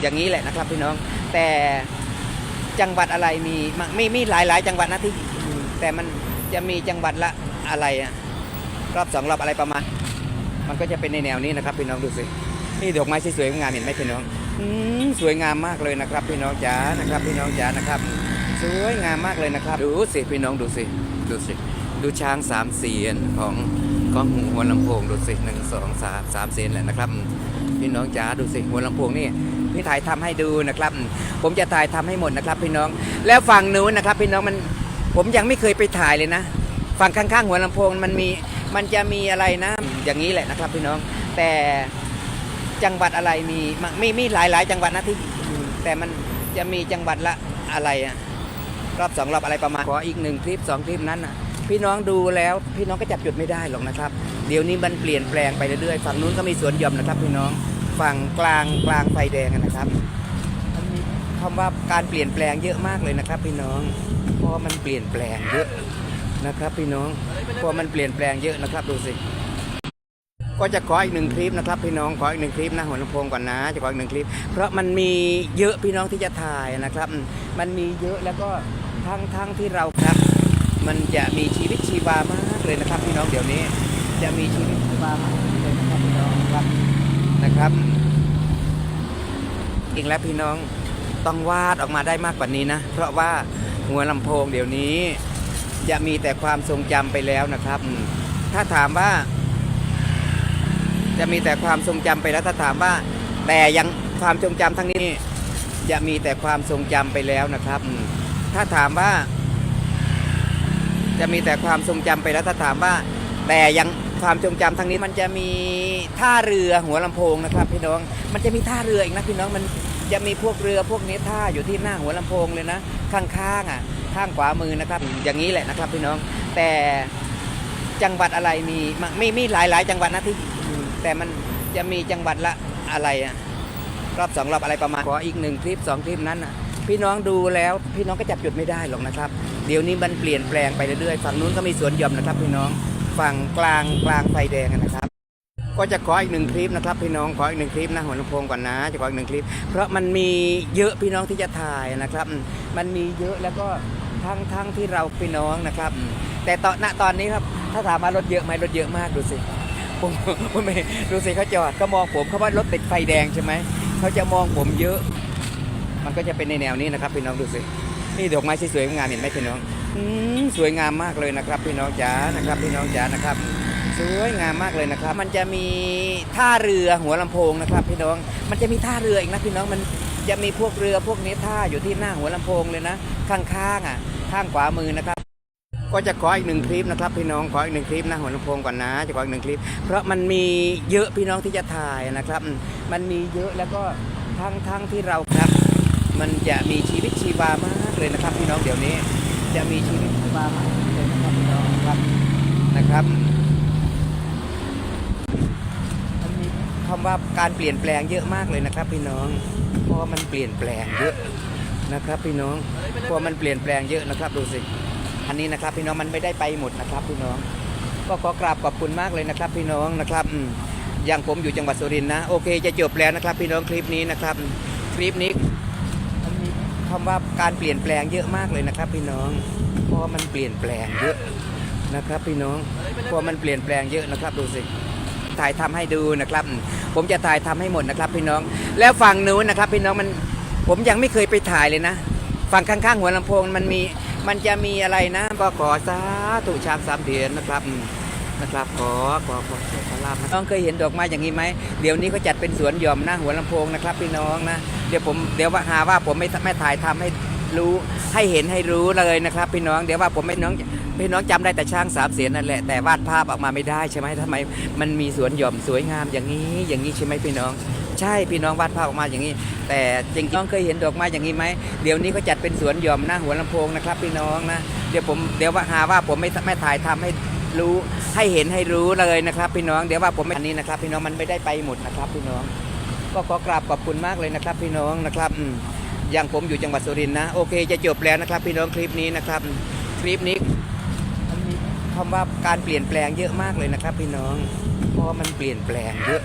อย่างนี้แหละนะครับพี่น้อง แต่จังหวัดอะไรมีมมีมีหลายหลายจังหวัดนะที่แต่มันจะมีจังหวัดละอะไรอะรอบสองรอบอะไรประมาณ มันก็จะเป็นในแนวนี้นะครับพี่น้องดูสินี่ดอกไม้สวยๆงามเห็นไหมพี่น้องอสวยงามมากเลยนะครับ พี่น้องจ๋านะครับ พี่น้องจ๋านะครับ สวยงามมากเลยนะครับ ดูสิพี่น้องดูสิดูสิดูช้างสามเสียนของของหัวลำโพงดูสิหนึ่งสองสามสามเสียนแหละนะครับ พี่น้องจ๋าดูสิหัวลำโพงนี่ พี่ถ่ายทำให้ดูนะครับ ผมจะถ่ายทำให้หมดนะครับพี่น้อง แล้วฝั่งนู้นนะครับ พี่น้องมันผมยังไม่เคยไปถ่ายเลยนะ ฝั่งข้างๆหัวลำโพงมันมีมันจะมีอะไรนะ อย่างนี้แหละนะครับ พี่น้อง แต่จังหวัดอะไรมีมีมีหลายหลายจังหวัดนะที่แต่มันจะมีจังหวัดละอะไรอะรอบสองรอบอะไรประมาณขออีกหนึ่งคลิปสองคลิปนั้นนะพี่น้องดูแล้วพี่น้องก็จับจุดไม่ได้หรอกนะครับ เดี๋ยวนี้มันเปลี่ยนแปลงไปเรื่อยๆฝั่งนู้นก็มีสวนหย่อมนะครับพี่น้อง ฝั่งกลางกลางไฟแดงนะครับมันมีคำว่าการเปลี่ยนแปลงเยอะมากเลยนะครับ พี่น้องเพราะมันเปลี่ยนแปลงเยอะนะครับ พี่น้องเพราะมันเปลี่ยนแปลงเยอะนะครับดูสิก็จะขออีกหนึ่งคลิปนะครับพี่น้องขออีกหนึ่งคลิปนะหัวลำโพงก่อนนะจะขออีกหนึ่งคลิป เพราะมันมีเยอะพี่น้องที่จะถ่ายนะครับ มันมีเยอะแล้วก็ทั้งทั้งที่เราครับ มันจะมีชีวิตชีวามากเลยนะครับ พี่น้องเดี๋ยวนี้จะมีชีวิตชีวามากเลยนะครับพี่น้องครับ นะครับ อีกแล้วพี่น้องต้องวาดออกมาได้มากกว่านี้นะ เพราะว่าหัวลำโพงเดี๋ยวนี้ จะมีแต่ความทรงจำไปแล้วนะครับ ถ้าถามว่า จะมีแต่ความทรงจำไปแล้วถ้าถามว่า แต่ยังความทรงจำทั้งนี้ จะมีแต่ความทรงจำไปแล้วนะครับ ถ้าถามว่า จะมีแต่ความทรงจำไปแล้วถ้าถามว่า แต่ยัง ความทรงจำทั้งนี้มันจะมีท่าเรือหัวลำโพงนะครับ พี่น้อง มันจะมีท่าเรืออีกนะพี่น้องมันจะมีพวกเรือพวกนี้ท่าอยู่ที่หน้าหัวลำโพงเลยนะ ข้างๆอะ ข้างขวามือนะครับ อย่างนี้แหละนะครับ พี่น้อง แต่จังหวัดอะไรมีไมีมีหลายหลายจังหวัดนะที่ แต่มันจะมีจังหวัดละอะไรอะรอบสองรอบอะไรประมาณขออีกหนึ่งคลิปสองคลิปนั้นนะพี่น้องดูแล้วพี่น้องก็จับจุดไม่ได้หรอกนะครับ เดี๋ยวนี้มันเปลี่ยนแปลงไปเรื่อยๆฝั่งนู้นก็มีสวนหย่อมนะครับพี่น้อง ฝั่งกลางกลางไฟแดงนะครับ ก็จะขออีกหนึ่งคลิปนะครับ พี่น้องขออีกหนึ่งคลิปนะหัวลำโพงก่อนนะ จะขออีกหนึ่งคลิป เพราะมันมีเยอะพี่น้องที่จะถ่ายนะครับ มันมีเยอะแล้วก็ทั้งทั้งที่เราพี่น้องนะครับ แต่ตอนณตอนนี้ครับถ้าถามว่ารถเยอะไหมรถเยอะมากดูสิผมผมไม่ดูสิเขาจอดก็มองผมเขาว่ารถติดไฟแดงใช่ไหมเขาจะมองผมเยอะ มันก็จะเป็นในแนวนี้นะครับพี่น้องดูสิ นี่ดอกไม้สวยๆงามเห็นไหมพี่น้องสวยงามมากเลยนะครับ พี่น้องจ๋านะครับ พี่น้องจ๋านะครับ สวยงามมากเลยนะครับ มันจะมีท่าเรือหัวลำโพงนะครับ พี่น้องมันจะมีท่าเรืออีกนะพี่น้องมันจะมีพวกเรือพวกนี้ท่าอยู่ที่หน้าหัวลำโพงเลยนะ ข้างๆอะ ข้างขวามือนะครับก็จะขออีกหนึ่งคลิปนะครับพี่น้องขออีกหนึ่งคลิปนะหัวลำโพงก่อนนะจะขออีกหนึ่งคลิป เพราะมันมีเยอะพี่น้องที่จะถ่ายนะครับ มันมีเยอะแล้วก็ทั้งทั้งที่เราครับ มันจะมีชีวิตชีวามาก เลยนะครับพี่น้องเดี๋ยวนี้ จะมีชีวิตชีวามากเลยนะครับพี่น้องครับนะครับมันมีคำว่าการเปลี่ยนแปลงเยอะมากเลยนะครับ พี่น้องเพราะมันเปลี่ยนแปลงเยอะนะครับ พี่น้องเพราะมันเปลี่ยนแปลงเยอะนะครับดูสิอันนี้นะครับ พี่น้องมันไม่ได้ไปหมดนะครับ พี่น้อง ก็ขอกราบขอบคุณมากเลยนะครับ พี่น้องนะครับอย่างผมอยู่จังหวัดสุรินทร์นะโอเคจะจบแล้วนะครับ พี่น้องคลิปนี้นะครับ คลิปนี้ คำว่าการเปลี่ยนแปลงเยอะมากเลยนะครับ พี่น้อง เพราะมันเปลี่ยนแปลงเยอะนะครับ พี่น้อง เพราะมันเปลี่ยนแปลงเยอะนะครับดูสิถ่ายทำให้ดูนะครับ ผมจะถ่ายทำให้หมดนะครับ พี่น้อง แล้วฝั่งนู้นนะครับ พี่น้องมันผมยังไม่เคยไปถ่ายเลยนะฝั่งข้างๆหัวลำโพงมันมีมันจะมีอะไรนะก็ขอสาธุชามสามเดือนนะครับ นะครับขอขอขอขอขอลาบนะน้องเคยเห็นดอกไม้อย่างนี้ไหมเดี๋ยวนี้เขาจัดเป็นสวนหย่อมหน้าหัวลำโพงนะครับพี่น้องนะเดี๋ยวผมเดี๋ยวว่าหาว่าผมไม่ไม่ถ่ายทำให้รู้ให้เห็นให้รู้เลยนะครับ พี่น้องเดี๋ยวว่าผมไม่น้องพี่น้องจำได้แต่ช่างสามเสียนนั่นแหละแต่วาดภาพออกมาไม่ได้ใช่ไหมทำไม มันมีสวนหย่อมสวยงามอย่างนี้อย่างนี้ใช่ไหมพี่น้องใช่พี่น้องวาดภาพออกมาอย่างนี้ แต่จริงๆน้องเคยเห็นดอกไม้อย่างนี้ไหมเดี๋ยวนี้เขาจัดเป็นสวนหย่อมหน้าหัวลำโพงนะครับ พี่น้องนะเดี๋ยวผมเดี๋ยวว่าหาว่าผมไม่ไม่ถ่ายทำให้ รู้ให้เห็นให้รู้เลยนะครับ พี่น้องเดี๋ยวว่าผมไม่อันนี้นะครับ พี่น้องมันไม่ได้ไปหมดนะครับ พี่น้อง ก็ขอกราบขอบคุณมากเลยนะครับ พี่น้องนะครับอย่างผมอยู่จังหวัดสุรินทร์นะโอเค จะจบแล้วนะครับ พี่น้องคลิปนี้นะครับ คลิปนี้คำว่าการเปลี่ยนแปลงเยอะมากเลยนะครับ พี่น้องเพราะมันเปลี่ยนแปลงเยอะ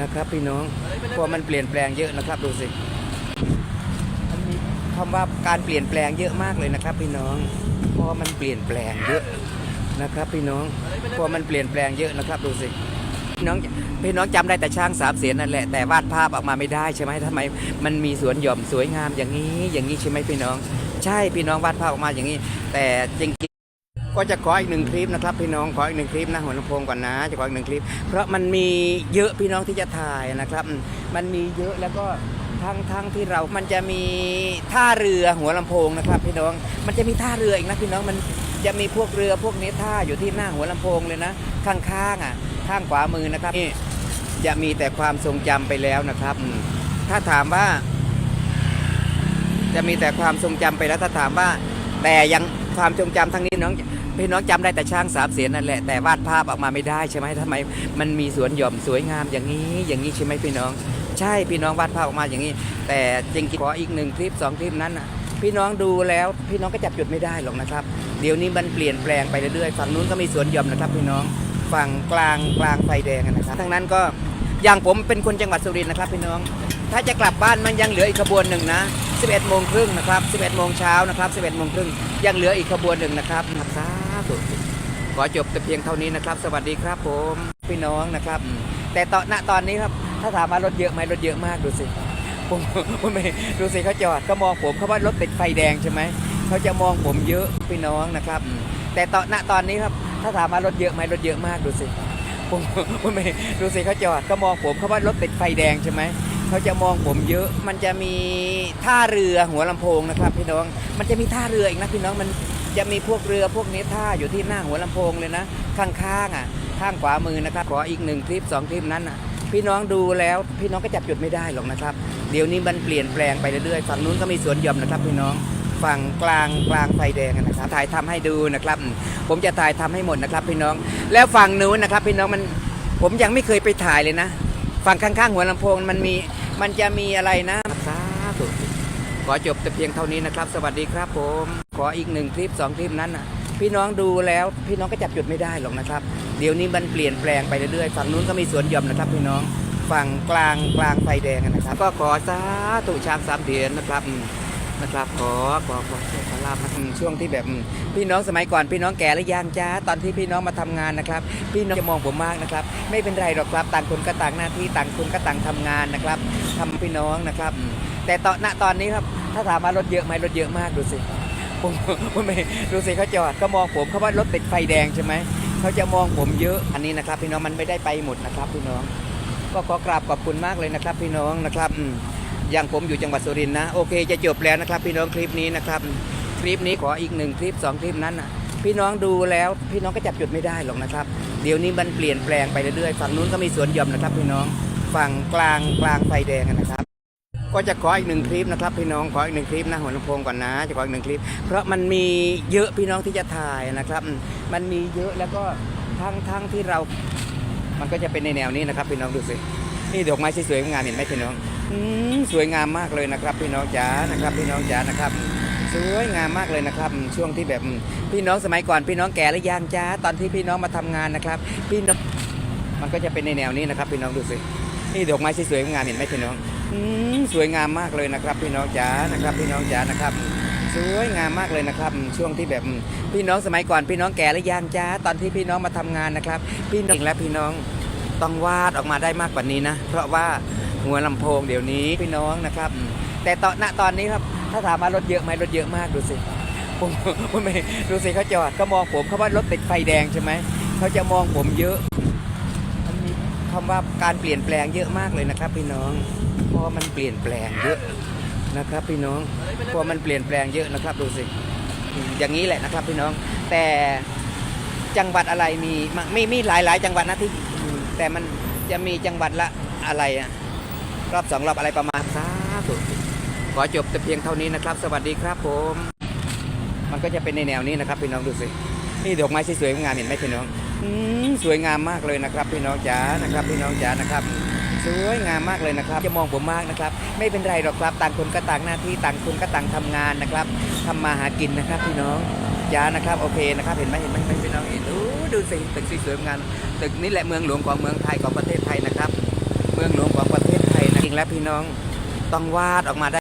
นะครับ พี่น้องเพราะมันเปลี่ยนแปลงเยอะนะครับดูสิคำว่าการเปลี่ยนแปลงเยอะมากเลยนะครับ พี่น้องเพราะมันเปลี่ยนแปลงเยอะ นะครับ พี่น้องเพราะมันเปลี่ยนแปลงเยอะนะครับดูสิพี่น้องพี่น้องจำได้แต่ช่างสามเสียนนั่นแหละแต่วาดภาพออกมาไม่ได้ใช่ไหมทำไมมันมีสวนหย่อมสวยงามอย่างนี้อย่างนี้ใช่ไหมพี่น้อง ใช่พี่น้องวาดภาพออกมาอย่างนี้ แต่จริงๆก็จะขออีกหนึ่งคลิปนะครับพี่น้องขออีกหนึ่งคลิปนะหัวลำโพงก่อนนะจะขออีกหนึ่งคลิป เพราะมันมีเยอะพี่น้องที่จะถ่ายนะครับ มันมีเยอะแล้วก็ทั้งทั้งที่เรา มันจะมีท่าเรือหัวลำโพงนะครับ พี่น้อง มันจะมีท่าเรืออีกนะพี่น้อง มัน จะมีพวกเรือพวกนี้ท่าอยู่ที่หน้าหัวลำโพงเลยนะ ข้างๆอะ ข้างขวามือนะครับนี่จะมีแต่ความทรงจำไปแล้วนะครับ ถ้าถามว่า จะมีแต่ความทรงจำไปแล้วถ้าถามว่า แต่ยังความทรงจำทั้งนี้น้องพี่น้องจำได้แต่ช่างสามเสียนนั่นแหละแต่วาดภาพออกมาไม่ได้ใช่ไหมทำไม มันมีสวนหย่อมสวยงามอย่างนี้อย่างนี้ใช่ไหมพี่น้อง ใช่พี่น้องวาดภาพออกมาอย่างนี้ แต่จริงๆขออีกหนึ่งคลิปสองคลิปนั้นน่ะ พี่น้องดูแล้วพี่น้องก็จับจุดไม่ได้หรอกนะครับ เดี๋ยวนี้มันเปลี่ยนแปลงไปเรื่อยๆฝั่งนู้นก็มีสวนหย่อมนะครับพี่น้องฝั่งกลางกลางไฟแดงนะครับทั้งนั้นก็อย่างผมเป็นคนจังหวัดสุรินทร์นะครับพี่น้อง ถ้าจะกลับบ้านมันยังเหลืออีกขบวนหนึ่งนะ 11โมงครึ่งนะครับ 11โมงเช้านะครับ 11โมงครึ่งยังเหลืออีกขบวนหนึ่งนะครับสาธุขอจบแต่เพียงเท่านี้นะครับ สวัสดีครับผมพี่น้องนะครับ แต่ตอนณตอนนี้ครับถ้าถามว่ารถเยอะไหมรถเยอะมากดูสิ ผมผมไม่ดูสิเขาจอดก็มองผมเขาว่ารถติดไฟแดงใช่ไหมเขาจะมองผมเยอะพี่น้องนะครับ แต่ตอนณตอนนี้ครับถ้าถามว่ารถเยอะไหมรถเยอะมากดูสิผมผมไม่ดูสิเขาจอดก็มองผมเขาว่ารถติดไฟแดงใช่ไหมเขาจะมองผมเยอะ มันจะมีท่าเรือหัวลำโพงนะครับ พี่น้องมันจะมีท่าเรืออีกนะพี่น้องมันจะมีพวกเรือพวกนี้ท่าอยู่ที่หน้าหัวลำโพงเลยนะ ข้างๆอะ ข้างขวามือนะครับขออีกหนึ่งคลิปสองคลิปนั้นอะ พี่น้องดูแล้วพี่น้องก็จับจุดไม่ได้หรอกนะครับ เดี๋ยวนี้มันเปลี่ยนแปลงไปเรื่อยๆฝั่งนู้นก็มีสวนหย่อมนะครับพี่น้องฝั่งกลางกลางไฟแดงนะครับถ่ายทำให้ดูนะครับ ผมจะถ่ายทำให้หมดนะครับ พี่น้อง แล้วฝั่งนู้นนะครับ พี่น้องมันผมยังไม่เคยไปถ่ายเลยนะฝั่งข้างๆหัวลำโพงมันมีมันจะมีอะไรนะสาธุขอจบแต่เพียงเท่านี้นะครับ สวัสดีครับผม ขออีกหนึ่งคลิปสองคลิปนั้นน่ะ พี่น้องดูแล้วพี่น้องก็จับจุดไม่ได้หรอกนะครับ เดี๋ยวนี้มันเปลี่ยนแปลงไปเรื่อยๆฝั่งนู้นก็มีสวนหย่อมนะครับ พี่น้องฝั่งกลางกลางไฟแดงนะครับ ก็ขอสาธุช้างสามเดือนนะครับนะครับขอขอขอขอขอลาบช่วงที่แบบพี่น้องสมัยก่อนพี่น้องแก่หรือยังจ้าตอนที่พี่น้องมาทำงานนะครับ พี่น้องจะมองผมมากนะครับ ไม่เป็นไรหรอกครับต่างคนก็ต่างหน้าที่ต่างคนก็ต่างทำงานนะครับทำพี่น้องนะครับ แต่ตอนณตอนนี้ครับถ้าถามว่ารถเยอะไหมรถเยอะมากดูสิ ผมผมไม่ดูสิเขาจอดก็มองผมเขาว่ารถติดไฟแดงใช่ไหมเขาจะมองผมเยอะอันนี้นะครับ พี่น้องมันไม่ได้ไปหมดนะครับ พี่น้อง ก็ขอกราบขอบคุณมากเลยนะครับ พี่น้องนะครับอย่างผมอยู่จังหวัดสุรินทร์นะโอเคจะจบแล้วนะครับ พี่น้องคลิปนี้นะครับคลิปนี้ขออีกหนึ่งคลิปสองคลิปนั้นน่ะพี่น้องดูแล้วพี่น้องก็จับจุดไม่ได้หรอกนะครับ เดี๋ยวนี้มันเปลี่ยนแปลงไปเรื่อยๆฝั่งนู้นก็มีสวนหย่อมนะครับ พี่น้องฝั่งกลางกลางไฟแดงนะครับ ก็จะขออีกหนึ่งคลิปนะครับพี่น้องขออีกหนึ่งคลิปนะหัวลำโพงก่อนนะ จะขออีกหนึ่งคลิป เพราะมันมีเยอะพี่น้องที่จะถ่ายนะครับ มันมีเยอะแล้วก็ทั้งทั้งที่เรา มันก็จะเป็นในแนวนี้นะครับ พี่น้องดูสินี่ดอกไม้สวยๆงามเห็นไหมพี่น้องอสวยงามมากเลยนะครับ พี่น้องจ๋านะครับ พี่น้องจ๋านะครับสวยงามมากเลยนะครับ ช่วงที่แบบพี่น้องสมัยก่อนพี่น้องแก่หรือยังจ้าตอนที่พี่น้องมาทำงานนะครับ พี่น้องมันก็จะเป็นในแนวนี้นะครับ พี่น้องดูสินี่ดอกไม้สวยๆงามเห็นไหมพี่น้อง สวยงามมากเลยนะครับ พี่น้องจ๋านะครับ พี่น้องจ๋านะครับ สวยงามมากเลยนะครับ ช่วงที่แบบพี่น้องสมัยก่อนพี่น้องแก่หรือยังจ้าตอนที่พี่น้องมาทำงานนะครับ พี่น้องและพี่น้องต้องวาดออกมาได้มากกว่านี้นะ เพราะว่าหัวลำโพงเดี๋ยวนี้พี่น้องนะครับ แต่ตอนณตอนนี้ครับถ้าถามว่ารถเยอะไหมรถเยอะมากดูสิผมผมไม่ดูสิเขาจอดก็มองผมเขาว่ารถติดไฟแดงใช่ไหมเขาจะมองผมเยอะ คำว่าการเปลี่ยนแปลงเยอะมากเลยนะครับพี่น้อง เพราะมันเปลี่ยนแปลงเยอะนะครับพี่น้องเพราะมันเปลี่ยนแปลงเยอะนะครับดูสิอย่างนี้แหละนะครับพี่น้อง แต่จังหวัดอะไรมีมามีมีหลายหลายๆจังหวัดนะที่แต่มันจะมีจังหวัดละอะไรอะรอบสองรอบอะไรประมาณสาธุขอจบแต่เพียงเท่านี้นะครับ สวัสดีครับผม มันก็จะเป็นในแนวนี้นะครับพี่น้องดูสินี่ดอกไม้สวยๆงามเห็นไหมพี่น้อง สวยงามมากเลยนะครับ พี่น้องจ๋านะครับ พี่น้องจ๋านะครับ สวยงามมากเลยนะครับจะมองผมมากนะครับ ไม่เป็นไรหรอกครับต่างคนก็ต่างหน้าที่ต่างคนก็ต่างทำงานนะครับทำมาหากินนะครับ พี่น้องจ๋านะครับโอเคนะครับ เห็นไหมเห็นไหมพี่น้องเห็นดูดูสิตึกสวยงามตึกนี่แหละเมืองหลวงของเมืองไทยของประเทศไทยนะครับ เมืองหลวงของประเทศไทยนะจริงแล้วพี่น้องต้องวาดออกมาได้